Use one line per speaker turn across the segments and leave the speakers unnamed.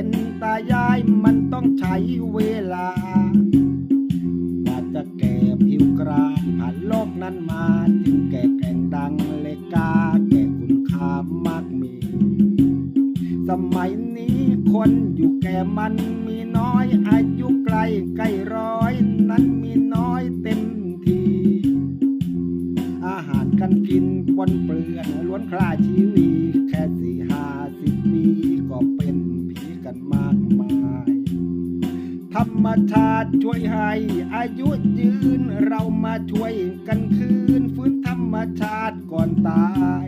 เป็นตายายมันต้องใช้เวลากว่าจะแก่ผิวกราผ่านโลกนั้นมาจึงแก่แก่งดังเลกาแก่คุณค่ามากมี สมัยนี้คนอยู่แก่มันมีน้อยอายุใกล้ใกล้ร้อยนั้นมีน้อยเต็มทีอาหารกันกินปนเปลือนล้วนคลาชีวีแมากมาย ธรรมชาติช่วยให้อายุยืนเรามาช่วยกันคืนฟื้นธรรมชาติก่อนตาย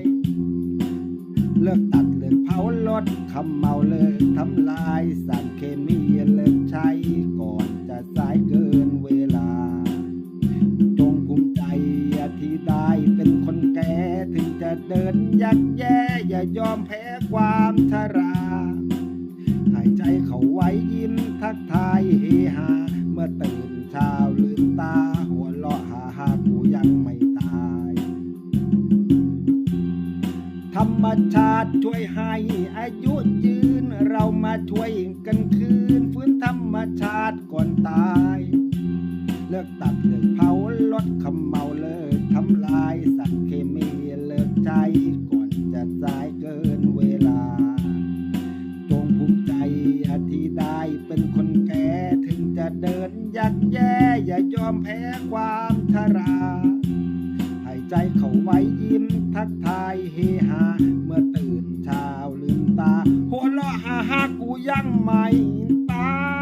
เลิกตัดเลิกเผารถคำเมาเลิกทำลายสารเคมีเลิกใช้ก่อนจะสายเกินเวลา จงภูมิใจที่ได้เป็นคนแก่ถึงจะเดินยักแย่อย่ายอมแพ้ความชราายใจเขาไว้ยิ้มทักทายเฮฮา เมื่อตื่นเช้าลืมตา หัวเราะฮาฮากูยังไม่ตาย ธรรมชาติช่วยให้อายุยืน เรามาช่วยกันคืน ฟื้นธรรมชาติก่อนตาย เลิกตัดเลิก ยักแย่อย่ายอมแพ้ความทราหายใจเขาไว้ยิ้มทักทายเฮฮาเมื่อตื่นเช้าลืมตาหัวเราะฮ่าฮ่ากูยังไม่ตาย